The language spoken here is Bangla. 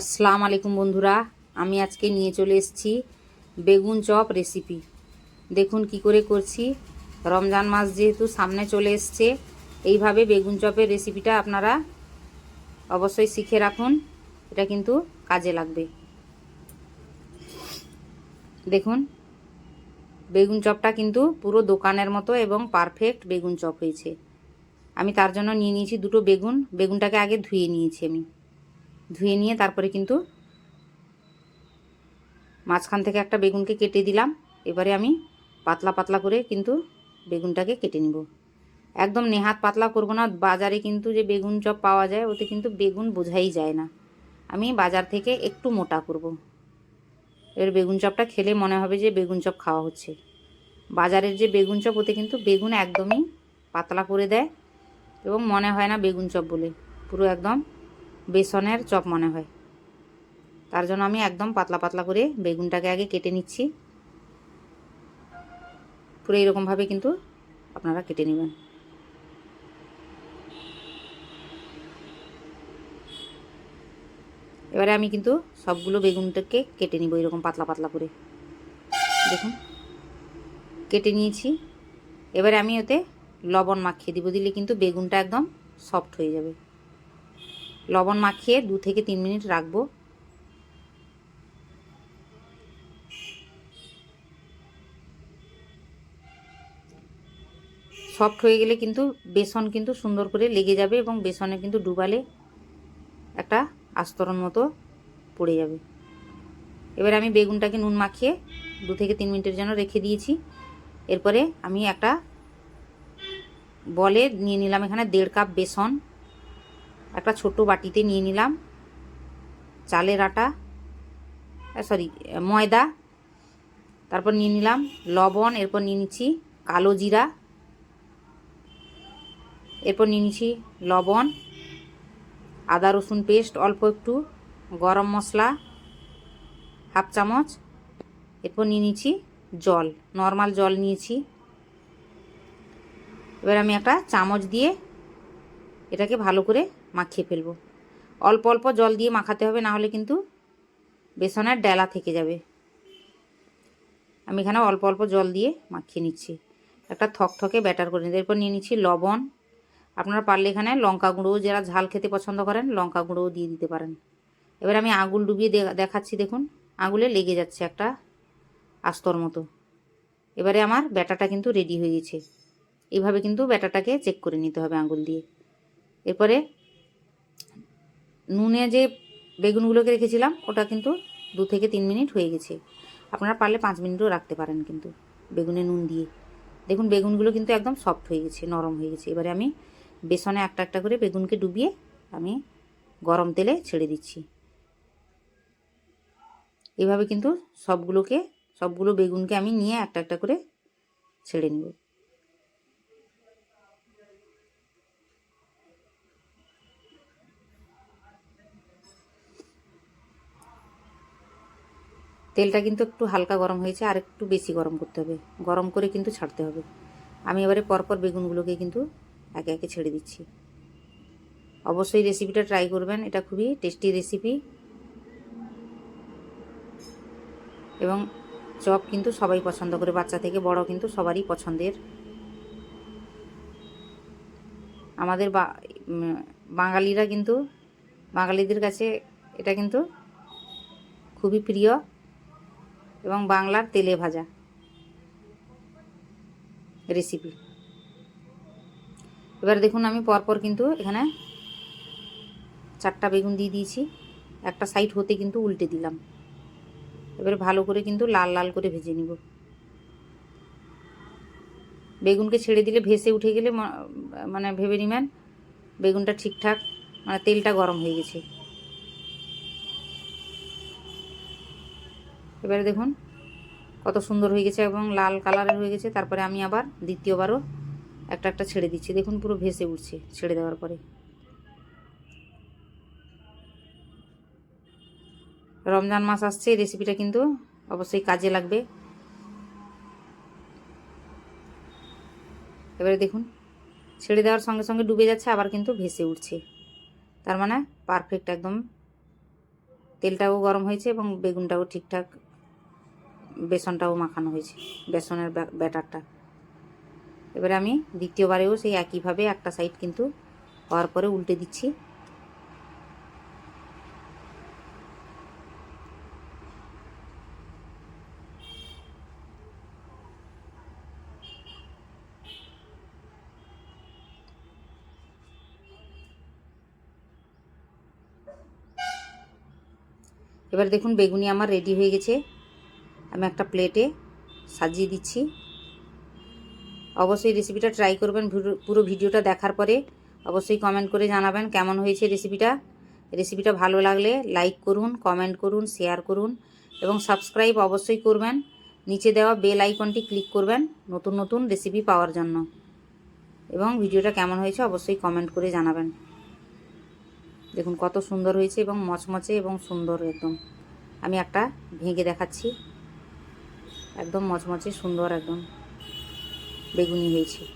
আসসালামু আলাইকুম বন্ধুরা, আমি আজকে নিয়ে চলে এসেছি বেগুন চপ রেসিপি দেখুন কি করে করছি। রমজান মাস যেহেতু সামনে চলে এসছে, এইভাবে বেগুন চপের রেসিপিটা আপনারা অবশ্যই শিখে রাখুন, এটা কিন্তু কাজে লাগবে। দেখুন, বেগুন চপটা কিন্তু পুরো দোকানের মতো এবং পারফেক্ট বেগুন চপ হয়েছে। আমি তার জন্য নিয়ে নিয়েছি দুটো বেগুন, বেগুনটাকে আগে ধুয়ে নিয়েছি আমি। ধুয়ে নিয়ে তারপরে কিন্তু মাঝখান থেকে একটা বেগুনকে কেটে দিলাম। এবারে আমি পাতলা পাতলা করে কিন্তু বেগুনটাকে কেটে নিব। একদম নেহাত পাতলা করব না, বাজারে কিন্তু যে বেগুন চপ পাওয়া যায়, ওতে কিন্তু বেগুন বোঝাই যায় না। আমি বাজার থেকে একটু মোটা করব। এর বেগুন চপটা খেলে মনে হবে যে বেগুন চপ খাওয়া হচ্ছে। বাজারের যে বেগুন চপ, ওতে কিন্তু বেগুন একদমই পাতলা করে দেয় এবং মনে হয় না বেগুন চপ বলে। পুরো একদম বেসনের চপ মনে হয়। তার জন্য আমি একদম পাতলা পাতলা করে বেগুনটাকে আগে কেটে নিচ্ছি। পুরো এইরকমভাবে কিন্তু আপনারা কেটে নেবেন। এবারে আমি কিন্তু সবগুলো বেগুনটাকে কেটে নিব এরকম পাতলা পাতলা করে। দেখুন, কেটে নিয়েছি। এবারে আমি ওতে লবণ মাখিয়ে দিব, দিলে কিন্তু বেগুনটা একদম সফট হয়ে যাবে। লবণ মাখিয়ে দু থেকে তিন মিনিট রাখব। সফট হয়ে গেলে কিন্তু বেসন কিন্তু সুন্দর করে লেগে যাবে এবং বেসনে কিন্তু ডুবালে একটা আস্তরণ মতো পড়ে যাবে। এবার আমি বেগুনটাকে নুন মাখিয়ে দু থেকে তিন মিনিটের জন্য রেখে দিয়েছি। এরপরে আমি একটা বলে নিয়ে নিলাম এখানে দেড় কাপ বেসন। একটা ছোট বাটিতে নিয়ে নিলাম। চালের আটা সরি ময়দা, তারপর নিয়ে নিলাম লবণ, এরপর নিয়ে নিচ্ছি কালো জিরা, এরপর নিয়ে নিচ্ছি লবণ, আদা, রসুন পেস্ট, অল্প একটু গরম মশলা, হাফ চামচ, এরপর নিয়ে নিচ্ছি জল, নর্মাল জল নিয়েছি। এবার আমি একটা চামচ দিয়ে এটাকে ভালো করে মাখিয়ে ফেলব। অল্প অল্প জল দিয়ে মাখাতে হবে, না হলে কিন্তু বেসনের ডেলা থেকে যাবে। আমি এখানে অল্প অল্প জল দিয়ে মাখিয়ে নিচ্ছি। একটা থকথকে ব্যাটার করে নিচ্ছি এরপর নিয়ে নিচ্ছি লবণ। আপনারা পারলে এখানে লঙ্কা গুঁড়োও যারা ঝাল খেতে পছন্দ করেন, লঙ্কা গুঁড়োও দিয়ে দিতে পারেন। এবার আমি আঙুল ডুবিয়ে দেখাচ্ছি, দেখুন। আঙুলে লেগে যাচ্ছে একটা আস্তর মতো। এবারে আমার ব্যাটাটা কিন্তু রেডি হয়ে গেছে। এইভাবে কিন্তু ব্যাটাটাকে চেক করে নিতে হবে আঙুল দিয়ে। এরপরে নুনে যে বেগুনগুলোকে রেখেছিলাম, ওটা কিন্তু দু থেকে তিন মিনিট হয়ে গেছে। আপনারা পারলে পাঁচ মিনিটও রাখতে পারেন কিন্তু বেগুনে নুন দিয়ে। দেখুন, বেগুনগুলো কিন্তু একদম সফট হয়ে গেছে, নরম হয়ে গেছে। এবারে আমি বেসনে একটা একটা করে বেগুনকে ডুবিয়ে আমি গরম তেলে ছেড়ে দিচ্ছি। এভাবে কিন্তু সবগুলোকে, সবগুলো বেগুনকে আমি নিয়ে একটা একটা করে ছেড়ে নেব। তেলটা কিন্তু একটু হালকা গরম হয়েছে, আর একটু বেশি গরম করতে হবে। গরম করে কিন্তু ছাড়তে হবে। আমি এবারে পরপর বেগুনগুলোকে কিন্তু একে একে ছেড়ে দিচ্ছি। অবশ্যই রেসিপিটা ট্রাই করবেন, এটা খুবই টেস্টি রেসিপি এবং চপ কিন্তু সবাই পছন্দ করে, বাচ্চা থেকে বড় কিন্তু সবারই পছন্দের। আমাদের বাঙালিরা কিন্তু বাঙালিদের কাছে এটা কিন্তু খুবই প্রিয়। এবং বাংলার তেলে ভাজা রেসিপি এবার দেখুন আমি পরপর কিন্তু এখানে চারটা বেগুন দিয়ে দিয়েছি। একটা সাইড হতে কিন্তু উল্টে দিলাম। এবারে ভালো করে কিন্তু লাল লাল করে ভেজে নিব। বেগুনকে ছেড়ে দিলে ভেসে উঠে গেলে মানে ভেবে নিবেন, বেগুনটা ঠিকঠাক মানে তেলটা গরম হয়ে গেছে। এবারে দেখুন, কত সুন্দর হয়ে গেছে এবং লাল কালারের হয়ে গেছে। তারপরে আমি আবার দ্বিতীয়বারও একটা একটা ছেড়ে দিচ্ছি। দেখুন, পুরো ভেসে উঠছে ছেড়ে দেওয়ার পরে। রমজান মাস আসছে, এই রেসিপিটা কিন্তু অবশ্যই কাজে লাগবে। এবারে দেখুন, ছেড়ে দেওয়ার সঙ্গে সঙ্গে ডুবে যাচ্ছে, আবার কিন্তু ভেসে উঠছে। তার মানে পারফেক্ট একদম তেলটাও গরম হয়েছে এবং বেগুনটাও ঠিকঠাক, বেসনটাও মাখানো হয়েছে, বেসনের ব্যা- ব্যাটারটা। এবারে আমি দ্বিতীয়বারেও সেই একইভাবে একটা সাইড কিন্তু হওয়ার পরে উল্টে দিচ্ছি। এবার দেখুন বেগুনি আমার রেডি হয়ে গেছে। আমি একটা প্লেটে সাজিয়ে দিচ্ছি। অবশ্যই রেসিপিটা ট্রাই করবেন। পুরো ভিডিওটা দেখার পরে অবশ্যই কমেন্ট করে জানাবেন কেমন হয়েছে রেসিপিটা রেসিপিটা ভালো লাগলে লাইক করুন কমেন্ট করুন শেয়ার করুন এবং সাবস্ক্রাইব অবশ্যই করবেন। নিচে দেওয়া বেল আইকনটি ক্লিক করবেন নতুন নতুন রেসিপি পাওয়ার জন্য। এবং ভিডিওটা কেমন হয়েছে অবশ্যই কমেন্ট করে জানাবেন। দেখুন কত সুন্দর হয়েছে এবং মচমচে এবং সুন্দর একদম। আমি একটা ভেঙে দেখাচ্ছি। একদম মচমচে সুন্দর একদম। বেগুনি হয়েছে।